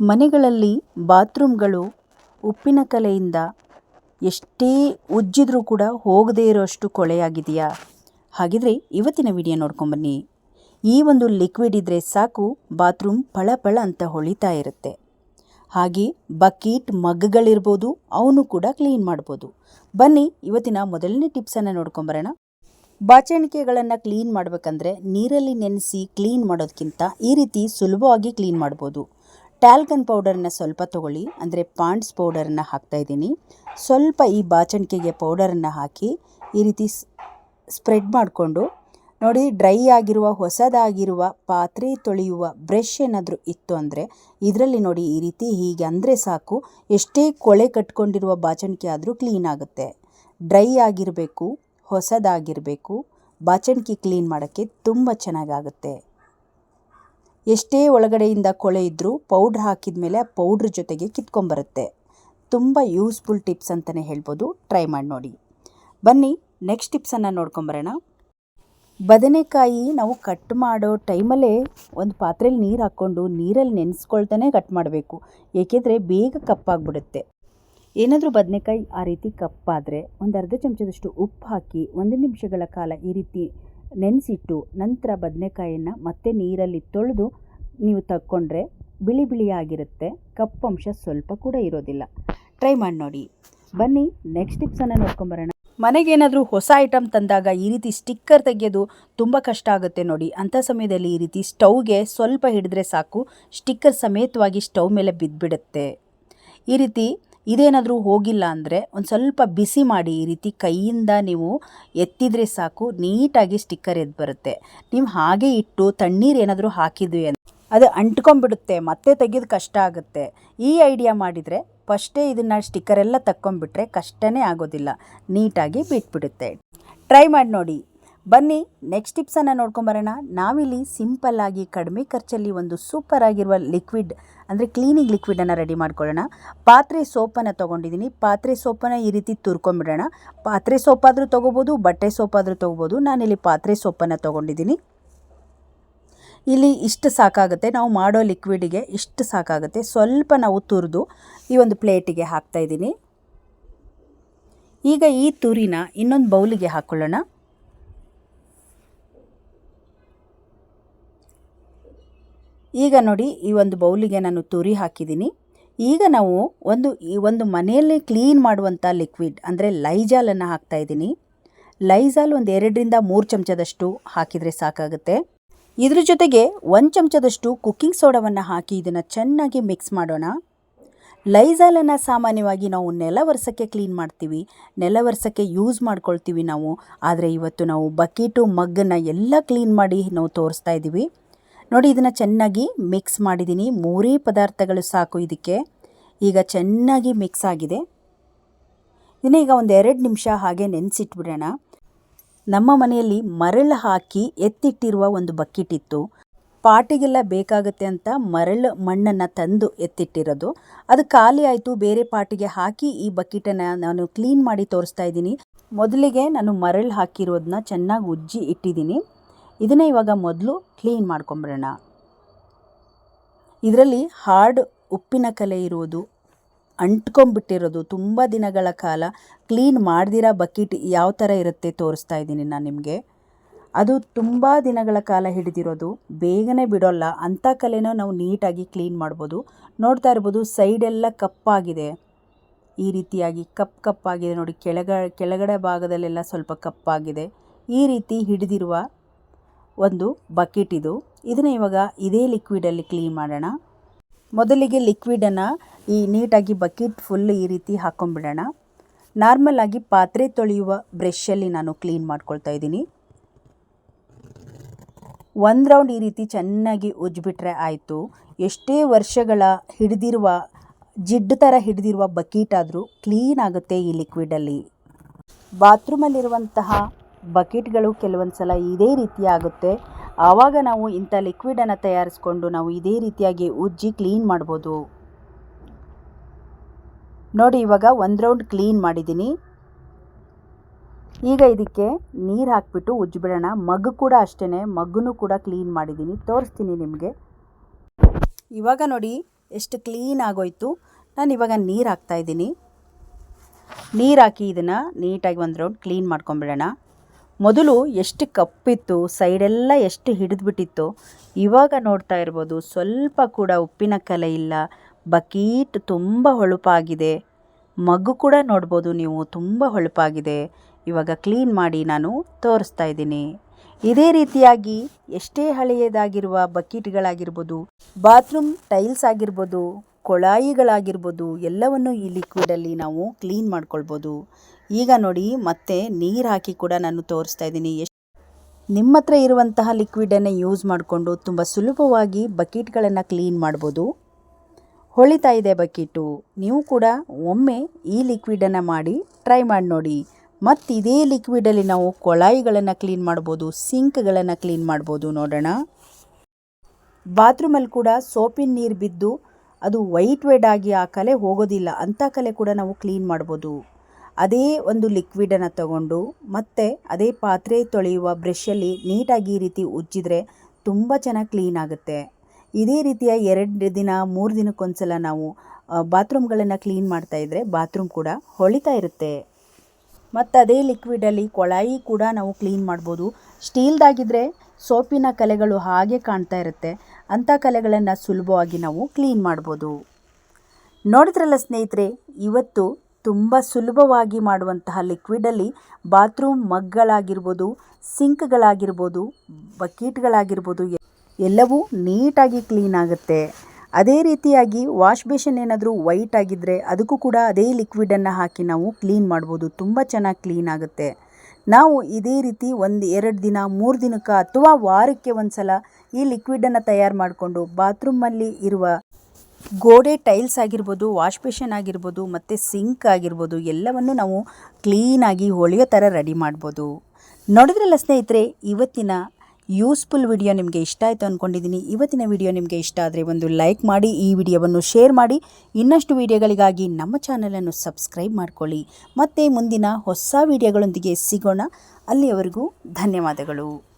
ಮನೆಗಳಲ್ಲಿ ಬಾತ್ರೂಮ್ಗಳು ಉಪ್ಪಿನ ಕಲೆಯಿಂದ ಎಷ್ಟೇ ಉಜ್ಜಿದ್ರೂ ಕೂಡ ಹೋಗದೇ ಇರೋಷ್ಟು ಕೊಳೆಯಾಗಿದೆಯಾ? ಹಾಗಿದ್ರೆ ಇವತ್ತಿನ ವಿಡಿಯೋ ನೋಡ್ಕೊಂಬನ್ನಿ ಈ ಒಂದು ಲಿಕ್ವಿಡ್ ಇದ್ದರೆ ಸಾಕು ಬಾತ್ರೂಮ್ ಪಳಪಳ ಪಳ ಅಂತ ಹೊಳಿತಾ ಇರುತ್ತೆ. ಹಾಗೆ ಬಕೀಟ್ ಮಗ್ಗಳಿರ್ಬೋದು ಅವನು ಕೂಡ ಕ್ಲೀನ್ ಮಾಡ್ಬೋದು. ಬನ್ನಿ, ಇವತ್ತಿನ ಮೊದಲನೇ ಟಿಪ್ಸನ್ನು ನೋಡ್ಕೊಂಬರೋಣ ಬಾಚಣಿಕೆಗಳನ್ನು ಕ್ಲೀನ್ ಮಾಡಬೇಕಂದ್ರೆ ನೀರಲ್ಲಿ ನೆನೆಸಿ ಕ್ಲೀನ್ ಮಾಡೋದಕ್ಕಿಂತ ಈ ರೀತಿ ಸುಲಭವಾಗಿ ಕ್ಲೀನ್ ಮಾಡ್ಬೋದು. ಟ್ಯಾಲ್ಕನ್ ಪೌಡರನ್ನ ಸ್ವಲ್ಪ ತೊಗೊಳ್ಳಿ, ಅಂದರೆ ಪಾಂಡ್ಸ್ ಪೌಡರನ್ನು ಹಾಕ್ತಾ ಇದ್ದೀನಿ. ಸ್ವಲ್ಪ ಈ ಬಾಚಣಿಕೆಗೆ ಪೌಡರನ್ನು ಹಾಕಿ ಈ ರೀತಿ ಸ್ಪ್ರೆಡ್ ಮಾಡಿಕೊಂಡು, ನೋಡಿ ಡ್ರೈ ಆಗಿರುವ, ಹೊಸದಾಗಿರುವ, ಪಾತ್ರೆ ತೊಳೆಯುವ ಬ್ರಷ್ ಏನಾದರೂ ಇತ್ತು ಅಂದರೆ, ಇದರಲ್ಲಿ ನೋಡಿ ಈ ರೀತಿ ಹೀಗೆ ಅಂದರೆ ಸಾಕು. ಎಷ್ಟೇ ಕೊಳೆ ಕಟ್ಕೊಂಡಿರುವ ಬಾಚಣಿಕೆ ಆದರೂ ಕ್ಲೀನ್ ಆಗುತ್ತೆ. ಡ್ರೈ ಆಗಿರಬೇಕು, ಹೊಸದಾಗಿರಬೇಕು, ಬಾಚಣಿಕೆ ಕ್ಲೀನ್ ಮಾಡೋಕ್ಕೆ ತುಂಬ ಚೆನ್ನಾಗಾಗುತ್ತೆ. ಎಷ್ಟೇ ಒಳಗಡೆಯಿಂದ ಕೊಳೆ ಇದ್ದರೂ ಪೌಡ್ರ್ ಹಾಕಿದ ಮೇಲೆ ಆ ಪೌಡ್ರ್ ಜೊತೆಗೆ ಕಿತ್ಕೊಂಬರುತ್ತೆ. ತುಂಬ ಯೂಸ್ಫುಲ್ ಟಿಪ್ಸ್ ಅಂತಲೇ ಹೇಳ್ಬೋದು. ಟ್ರೈ ಮಾಡಿ ನೋಡಿ. ಬನ್ನಿ, ನೆಕ್ಸ್ಟ್ ಟಿಪ್ಸನ್ನು ನೋಡ್ಕೊಂಬರೋಣ. ಬದನೆಕಾಯಿ ನಾವು ಕಟ್ ಮಾಡೋ ಟೈಮಲ್ಲೇ ಒಂದು ಪಾತ್ರೆಯಲ್ಲಿ ನೀರು ಹಾಕ್ಕೊಂಡು ನೀರಲ್ಲಿ ನೆನೆಸ್ಕೊಳ್ತಾನೆ ಕಟ್ ಮಾಡಬೇಕು. ಏಕೆಂದರೆ ಬೇಗ ಕಪ್ಪಾಗ್ಬಿಡುತ್ತೆ. ಏನಾದರೂ ಬದನೆಕಾಯಿ ಆ ರೀತಿ ಕಪ್ಪಾದರೆ ಒಂದು ಅರ್ಧ ಚಮಚದಷ್ಟು ಉಪ್ಪು ಹಾಕಿ ಒಂದು ನಿಮಿಷಗಳ ಕಾಲ ಈ ರೀತಿ ನೆನೆಸಿಟ್ಟು ನಂತರ ಬದನೆಕಾಯಿಯನ್ನು ಮತ್ತೆ ನೀರಲ್ಲಿ ತೊಳೆದು ನೀವು ತಕ್ಕೊಂಡ್ರೆ ಬಿಳಿ ಬಿಳಿಯಾಗಿರುತ್ತೆ. ಕಪ್ಪಂಶ ಸ್ವಲ್ಪ ಕೂಡ ಇರೋದಿಲ್ಲ. ಟ್ರೈ ಮಾಡಿ ನೋಡಿ. ಬನ್ನಿ ನೆಕ್ಸ್ಟ್ ಟಿಪ್ಸನ್ನು ನೋಡ್ಕೊಂಬರೋಣ. ಮನೆಗೇನಾದರೂ ಹೊಸ ಐಟಮ್ ತಂದಾಗ ಈ ರೀತಿ ಸ್ಟಿಕ್ಕರ್ ತೆಗೆಯೋದು ತುಂಬ ಕಷ್ಟ ಆಗುತ್ತೆ ನೋಡಿ. ಅಂಥ ಸಮಯದಲ್ಲಿ ಈ ರೀತಿ ಸ್ಟವ್ಗೆ ಸ್ವಲ್ಪ ಹಿಡಿದ್ರೆ ಸಾಕು. ಸ್ಟಿಕ್ಕರ್ ಸಮೇತವಾಗಿ ಸ್ಟವ್ ಮೇಲೆ ಬಿದ್ದುಬಿಡುತ್ತೆ ಈ ರೀತಿ ಇದೇನಾದರೂ ಹೋಗಿಲ್ಲ ಅಂದರೆ ಒಂದು ಸ್ವಲ್ಪ ಬಿಸಿ ಮಾಡಿ ಈ ರೀತಿ ಕೈಯಿಂದ ನೀವು ಎತ್ತಿದರೆ ಸಾಕು, ನೀಟಾಗಿ ಸ್ಟಿಕ್ಕರ್ ಎದ್ದು ಬರುತ್ತೆ. ನೀವು ಹಾಗೆ ಇಟ್ಟು ತಣ್ಣೀರು ಏನಾದರೂ ಹಾಕಿದ್ವಿ ಅಂತ ಅದು ಅಂಟ್ಕೊಂಡ್ಬಿಡುತ್ತೆ, ಮತ್ತೆ ತೆಗೆಯೋದು ಕಷ್ಟ ಆಗುತ್ತೆ. ಈ ಐಡಿಯಾ ಮಾಡಿದರೆ ಫಸ್ಟೇ ಇದನ್ನು ಸ್ಟಿಕ್ಕರೆಲ್ಲ ತಕ್ಕೊಂಡ್ಬಿಟ್ರೆ ಕಷ್ಟನೇ ಆಗೋದಿಲ್ಲ, ನೀಟಾಗಿ ಬಿಟ್ಬಿಡುತ್ತೆ. ಟ್ರೈ ಮಾಡಿ ನೋಡಿ. ಬನ್ನಿ ನೆಕ್ಸ್ಟ್ ಟಿಪ್ಸನ್ನು ನೋಡ್ಕೊಂಬರೋಣ ನಾವಿಲ್ಲಿ ಸಿಂಪಲ್ಲಾಗಿ ಕಡಿಮೆ ಖರ್ಚಲ್ಲಿ ಒಂದು ಸೂಪರ್ ಆಗಿರುವ ಲಿಕ್ವಿಡ್ ಅಂದರೆ ಕ್ಲೀನಿಂಗ್ ಲಿಕ್ವಿಡನ್ನು ರೆಡಿ ಮಾಡ್ಕೊಳ್ಳೋಣ. ಪಾತ್ರೆ ಸೋಪನ್ನು ತೊಗೊಂಡಿದ್ದೀನಿ. ಪಾತ್ರೆ ಸೋಪನ್ನು ಈ ರೀತಿ ತುರ್ಕೊಂಬಿಡೋಣ ಪಾತ್ರೆ ಸೋಪಾದರೂ ತೊಗೋಬೋದು, ಬಟ್ಟೆ ಸೋಪಾದರೂ ತೊಗೋಬೋದು. ನಾನಿಲ್ಲಿ ಪಾತ್ರೆ ಸೋಪನ್ನು ತೊಗೊಂಡಿದ್ದೀನಿ. ಇಲ್ಲಿ ಇಷ್ಟು ಸಾಕಾಗುತ್ತೆ. ನಾವು ಮಾಡೋ ಲಿಕ್ವಿಡಿಗೆ ಇಷ್ಟು ಸಾಕಾಗುತ್ತೆ. ಸ್ವಲ್ಪ ನಾವು ತುರಿದು ಈ ಒಂದು ಪ್ಲೇಟಿಗೆ ಹಾಕ್ತಾಯಿದ್ದೀನಿ ಈಗ ಈ ತುರಿನ ಇನ್ನೊಂದು ಬೌಲಿಗೆ ಹಾಕ್ಕೊಳ್ಳೋಣ ಈಗ ನೋಡಿ ಈ ಒಂದು ಬೌಲಿಗೆ ನಾನು ತುರಿ ಹಾಕಿದ್ದೀನಿ. ಈಗ ನಾವು ಒಂದು ಈ ಒಂದು ಮನೆಯಲ್ಲಿ ಕ್ಲೀನ್ ಮಾಡುವಂಥ ಲಿಕ್ವಿಡ್ ಅಂದರೆ ಲೈಜಾಲನ್ನು ಹಾಕ್ತಾಯಿದ್ದೀನಿ ಲೈಜಾಲ್ ಒಂದು ಎರಡರಿಂದ ಮೂರು ಚಮಚದಷ್ಟು ಹಾಕಿದರೆ ಸಾಕಾಗುತ್ತೆ. ಇದ್ರ ಜೊತೆಗೆ ಒಂದು ಚಮಚದಷ್ಟು ಕುಕ್ಕಿಂಗ್ ಸೋಡಾವನ್ನು ಹಾಕಿ ಇದನ್ನು ಚೆನ್ನಾಗಿ ಮಿಕ್ಸ್ ಮಾಡೋಣ. ಲೈಜಾಲನ್ನು ಸಾಮಾನ್ಯವಾಗಿ ನಾವು ನೆಲ ವರ್ಷಕ್ಕೆ ಕ್ಲೀನ್ ಮಾಡ್ತೀವಿ. ನೆಲ ವರ್ಷಕ್ಕೆ ಯೂಸ್ ಮಾಡ್ಕೊಳ್ತೀವಿ ನಾವು. ಆದರೆ ಇವತ್ತು ನಾವು ಬಕೀಟು ಮಗ್ಗನ್ನು ಎಲ್ಲ ಕ್ಲೀನ್ ಮಾಡಿ ನಾವು ತೋರಿಸ್ತಾ ಇದ್ದೀವಿ ನೋಡಿ, ಇದನ್ನು ಚೆನ್ನಾಗಿ ಮಿಕ್ಸ್ ಮಾಡಿದ್ದೀನಿ ಮೂರೇ ಪದಾರ್ಥಗಳು ಸಾಕು ಇದಕ್ಕೆ. ಈಗ ಚೆನ್ನಾಗಿ ಮಿಕ್ಸ್ ಆಗಿದೆ. ಇದನ್ನ ಈಗ ಒಂದು ಎರಡು ನಿಮಿಷ ಹಾಗೆ ನೆನೆಸಿಟ್ಬಿಡೋಣ. ನಮ್ಮ ಮನೆಯಲ್ಲಿ ಮರಳು ಹಾಕಿ ಎತ್ತಿಟ್ಟಿರುವ ಒಂದು ಬಕೆಟ್ ಇತ್ತು. ಪಾಟಿಗೆಲ್ಲ ಬೇಕಾಗುತ್ತೆ ಅಂತ ಮರಳು ಮಣ್ಣನ್ನು ತಂದು ಎತ್ತಿಟ್ಟಿರೋದು. ಅದು ಖಾಲಿ ಆಯಿತು, ಬೇರೆ ಪಾಟಿಗೆ ಹಾಕಿ ಈ ಬಕೆಟನ್ನು ನಾನು ಕ್ಲೀನ್ ಮಾಡಿ ತೋರಿಸ್ತಾ ಇದ್ದೀನಿ. ಮೊದಲಿಗೆ ನಾನು ಮರಳು ಹಾಕಿರೋದನ್ನ ಚೆನ್ನಾಗಿ ಉಜ್ಜಿ ಇಟ್ಟಿದ್ದೀನಿ. ಇದನ್ನು ಇವಾಗ ಮೊದಲು ಕ್ಲೀನ್ ಮಾಡ್ಕೊಂಬಿಡೋಣ ಇದರಲ್ಲಿ ಹಾರ್ಡ್ ಉಪ್ಪಿನ ಕಲೆ ಇರುವುದು ಅಂಟ್ಕೊಂಬಿಟ್ಟಿರೋದು ತುಂಬ ದಿನಗಳ ಕಾಲ ಕ್ಲೀನ್ ಮಾಡ್ದಿರ ಬಕೆಟ್ ಯಾವ ಥರ ಇರುತ್ತೆ ತೋರಿಸ್ತಾ ಇದ್ದೀನಿ ನಾನು ನಿಮಗೆ. ಅದು ತುಂಬ ದಿನಗಳ ಕಾಲ ಹಿಡಿದಿರೋದು, ಬೇಗನೆ ಬಿಡೋಲ್ಲ, ಅಂಥ ಕಲೆನೂ ನಾವು ನೀಟಾಗಿ ಕ್ಲೀನ್ ಮಾಡ್ಬೋದು. ನೋಡ್ತಾ ಇರ್ಬೋದು ಸೈಡೆಲ್ಲ ಕಪ್ಪಾಗಿದೆ. ಈ ರೀತಿಯಾಗಿ ಕಪ್ ಕಪ್ಪಾಗಿದೆ ನೋಡಿ, ಕೆಳಗ, ಕೆಳಗಡೆ ಭಾಗದಲ್ಲೆಲ್ಲ ಸ್ವಲ್ಪ ಕಪ್ಪಾಗಿದೆ. ಈ ರೀತಿ ಹಿಡಿದಿರುವ ಒಂದು ಬಕೆಟ್ ಇದು. ಇದನ್ನು ಇವಾಗ ಇದೇ ಲಿಕ್ವಿಡಲ್ಲಿ ಕ್ಲೀನ್ ಮಾಡೋಣ. ಮೊದಲಿಗೆ ಲಿಕ್ವಿಡನ್ನು ಈ ನೀಟಾಗಿ ಬಕೆಟ್ ಫುಲ್ ಈ ರೀತಿ ಹಾಕೊಂಡ್ಬಿಡೋಣ. ನಾರ್ಮಲ್ ಆಗಿ ಪಾತ್ರೆ ತೊಳೆಯುವ ಬ್ರಷಲ್ಲಿ ನಾನು ಕ್ಲೀನ್ ಮಾಡ್ಕೊಳ್ತಾ ಇದ್ದೀನಿ. ಒಂದು ರೌಂಡ್ ಈ ರೀತಿ ಚೆನ್ನಾಗಿ ಉಜ್ಜಿಬಿಟ್ರೆ ಆಯಿತು. ಎಷ್ಟೇ ವರ್ಷಗಳ ಹಿಡಿದಿರುವ, ಜಿಡ್ಡು ಥರ ಹಿಡಿದಿರುವ ಬಕೀಟ್ ಆದರೂ ಕ್ಲೀನ್ ಆಗುತ್ತೆ ಈ ಲಿಕ್ವಿಡಲ್ಲಿ ಬಾತ್ರೂಮಲ್ಲಿರುವಂತಹ ಬಕೆಟ್ಗಳು ಕೆಲವೊಂದು ಸಲ ಇದೇ ರೀತಿ ಆಗುತ್ತೆ ಆವಾಗ ನಾವು ಇಂಥ ಲಿಕ್ವಿಡನ್ನು ತಯಾರಿಸ್ಕೊಂಡು ನಾವು ಇದೇ ರೀತಿಯಾಗಿ ಉಜ್ಜಿ ಕ್ಲೀನ್ ಮಾಡ್ಬೋದು. ನೋಡಿ, ಇವಾಗ ಒಂದು ರೌಂಡ್ ಕ್ಲೀನ್ ಮಾಡಿದ್ದೀನಿ ಈಗ ಇದಕ್ಕೆ ನೀರು ಹಾಕ್ಬಿಟ್ಟು ಉಜ್ಜಿಬಿಡೋಣ ಮಗ್ ಕೂಡ ಅಷ್ಟೇ ಮಗ್ಗು ಕೂಡ ಕ್ಲೀನ್ ಮಾಡಿದ್ದೀನಿ ತೋರಿಸ್ತೀನಿ ನಿಮಗೆ. ಇವಾಗ ನೋಡಿ, ಎಷ್ಟು ಕ್ಲೀನ್ ಆಗೋಯ್ತು. ನಾನು ಇವಾಗ ನೀರು ಹಾಕ್ತಾಯಿದ್ದೀನಿ ನೀರು ಹಾಕಿ ಇದನ್ನು ನೀಟಾಗಿ ಒಂದು ರೌಂಡ್ ಕ್ಲೀನ್ ಮಾಡ್ಕೊಂಬಿಡೋಣ ಮೊದಲು ಎಷ್ಟು ಕಪ್ಪಿತ್ತು ಸೈಡೆಲ್ಲ ಎಷ್ಟು ಹಿಡಿದ್ಬಿಟ್ಟಿತ್ತು, ಇವಾಗ ನೋಡ್ತಾ ಇರ್ಬೋದು. ಸ್ವಲ್ಪ ಕೂಡ ಉಪ್ಪಿನ ಕಲೆ ಇಲ್ಲ. ಬಕೀಟ್ ತುಂಬ ಹೊಳಪಾಗಿದೆ. ಮಗು ಕೂಡ ನೋಡ್ಬೋದು ನೀವು, ತುಂಬ ಹೊಳಪಾಗಿದೆ. ಇವಾಗ ಕ್ಲೀನ್ ಮಾಡಿ ನಾನು ತೋರಿಸ್ತಾ ಇದ್ದೀನಿ. ಇದೇ ರೀತಿಯಾಗಿ ಎಷ್ಟೇ ಹಳೆಯದಾಗಿರುವ ಬಕೀಟ್ಗಳಾಗಿರ್ಬೋದು ಬಾತ್ರೂಮ್ ಟೈಲ್ಸ್ ಆಗಿರ್ಬೋದು, ಕೊಳಾಯಿಗಳಾಗಿರ್ಬೋದು, ಎಲ್ಲವನ್ನು ಈ ಲಿಕ್ವಿಡಲ್ಲಿ ನಾವು ಕ್ಲೀನ್ ಮಾಡ್ಕೊಳ್ಬೋದು. ಈಗ ನೋಡಿ ಮತ್ತೆ ನೀರು ಹಾಕಿ ಕೂಡ ನಾನು ತೋರಿಸ್ತಾ ಇದ್ದೀನಿ. ಎಷ್ಟು ನಿಮ್ಮ ಹತ್ರ ಇರುವಂತಹ ಲಿಕ್ವಿಡನ್ನು ಯೂಸ್ ಮಾಡಿಕೊಂಡು ತುಂಬ ಸುಲಭವಾಗಿ ಬಕೆಟ್ಗಳನ್ನು ಕ್ಲೀನ್ ಮಾಡ್ಬೋದು. ಹೊಳಿತಾ ಇದೆ ಬಕೆಟು ನೀವು ಕೂಡ ಒಮ್ಮೆ ಈ ಲಿಕ್ವಿಡನ್ನು ಮಾಡಿ ಟ್ರೈ ಮಾಡಿ ನೋಡಿ. ಮತ್ತು ಇದೇ ಲಿಕ್ವಿಡಲ್ಲಿ ನಾವು ಕೊಳಾಯಿಗಳನ್ನು ಕ್ಲೀನ್ ಮಾಡ್ಬೋದು ಸಿಂಕ್ಗಳನ್ನು ಕ್ಲೀನ್ ಮಾಡ್ಬೋದು ನೋಡೋಣ. ಬಾತ್ರೂಮಲ್ಲಿ ಕೂಡ ಸೋಪಿನ ನೀರು ಬಿದ್ದು ಅದು ವೈಟ್ ವೆಡ್ ಆಗಿ ಆ ಕಲೆ ಹೋಗೋದಿಲ್ಲ ಅಂಥ ಕಲೆ ಕೂಡ ನಾವು ಕ್ಲೀನ್ ಮಾಡ್ಬೋದು. ಅದೇ ಒಂದು ಲಿಕ್ವಿಡನ್ನು ತಗೊಂಡು ಮತ್ತೆ ಅದೇ ಪಾತ್ರೆ ತೊಳೆಯುವ ಬ್ರಷಲ್ಲಿ ನೀಟಾಗಿ ಈ ರೀತಿ ಉಜ್ಜಿದ್ರೆ ತುಂಬ ಚೆನ್ನಾಗಿ ಕ್ಲೀನ್ ಆಗುತ್ತೆ. ಇದೇ ರೀತಿಯ ಎರಡು ದಿನ, ಮೂರು ದಿನಕ್ಕೊಂದ್ಸಲ ನಾವು ಬಾತ್ರೂಮ್ಗಳನ್ನು ಕ್ಲೀನ್ ಮಾಡ್ತಾ ಇದ್ದರೆ ಬಾತ್ರೂಮ್ ಕೂಡ ಹೊಳಿತಾ ಇರುತ್ತೆ. ಮತ್ತು ಅದೇ ಲಿಕ್ವಿಡಲ್ಲಿ ಕೊಳಾಯಿ ಕೂಡ ನಾವು ಕ್ಲೀನ್ ಮಾಡ್ಬೋದು. ಸ್ಟೀಲ್ದಾಗಿದ್ದರೆ ಸೋಪಿನ ಕಲೆಗಳು ಹಾಗೆ ಕಾಣ್ತಾ ಇರುತ್ತೆ. ಅಂಥ ಕಲೆಗಳನ್ನು ಸುಲಭವಾಗಿ ನಾವು ಕ್ಲೀನ್ ಮಾಡ್ಬೋದು. ನೋಡಿದ್ರಲ್ಲ ಸ್ನೇಹಿತರೆ, ಇವತ್ತು ತುಂಬ ಸುಲಭವಾಗಿ ಮಾಡುವಂತಹ ಲಿಕ್ವಿಡಲ್ಲಿ ಬಾತ್ರೂಮ್ ಮಗ್ಗಳಾಗಿರ್ಬೋದು ಸಿಂಕ್ಗಳಾಗಿರ್ಬೋದು ಬಕೀಟ್ಗಳಾಗಿರ್ಬೋದು ಎಲ್ಲವೂ ನೀಟಾಗಿ ಕ್ಲೀನ್ ಆಗುತ್ತೆ. ಅದೇ ರೀತಿಯಾಗಿ ವಾಶ್ ಬೇಷನ್ ಏನಾದರೂ ವೈಟ್ ಆಗಿದ್ದರೆ ಅದಕ್ಕೂ ಕೂಡ ಅದೇ ಲಿಕ್ವಿಡನ್ನು ಹಾಕಿ ನಾವು ಕ್ಲೀನ್ ಮಾಡ್ಬೋದು. ತುಂಬ ಚೆನ್ನಾಗಿ ಕ್ಲೀನ್ ಆಗುತ್ತೆ. ನಾವು ಇದೇ ರೀತಿ ಒಂದು ಎರಡು ದಿನ, ಮೂರು ದಿನಕ್ಕೆ ಅಥವಾ ವಾರಕ್ಕೆ ಒಂದು ಸಲ ಈ ಲಿಕ್ವಿಡನ್ನು ತಯಾರು ಮಾಡಿಕೊಂಡು ಬಾತ್ರೂಮಲ್ಲಿ ಇರುವ ಗೋಡೆ ಟೈಲ್ಸ್ ಆಗಿರ್ಬೋದು ವಾಶ್ ಬೇಷನ್ ಆಗಿರ್ಬೋದು, ಮತ್ತು ಸಿಂಕ್ ಆಗಿರ್ಬೋದು, ಎಲ್ಲವನ್ನು ನಾವು ಕ್ಲೀನಾಗಿ ಹೊಳೆಯೋ ಥರ ರೆಡಿ ಮಾಡ್ಬೋದು. ನೋಡಿದ್ರಲ್ಲ ಸ್ನೇಹಿತರೆ, ಇವತ್ತಿನ ಯೂಸ್ಫುಲ್ ವಿಡಿಯೋ ನಿಮಗೆ ಇಷ್ಟ ಆಯಿತು ಅಂದ್ಕೊಂಡಿದ್ದೀನಿ ಇವತ್ತಿನ ವಿಡಿಯೋ ನಿಮಗೆ ಇಷ್ಟ ಆದರೆ ಒಂದು ಲೈಕ್ ಮಾಡಿ, ಈ ವಿಡಿಯೋವನ್ನು ಶೇರ್ ಮಾಡಿ. ಇನ್ನಷ್ಟು ವಿಡಿಯೋಗಳಿಗಾಗಿ ನಮ್ಮ ಚಾನಲನ್ನು ಸಬ್ಸ್ಕ್ರೈಬ್ ಮಾಡ್ಕೊಳ್ಳಿ. ಮತ್ತು ಮುಂದಿನ ಹೊಸ ವಿಡಿಯೋಗಳೊಂದಿಗೆ ಸಿಗೋಣ. ಅಲ್ಲಿಯವರೆಗೂ ಧನ್ಯವಾದಗಳು.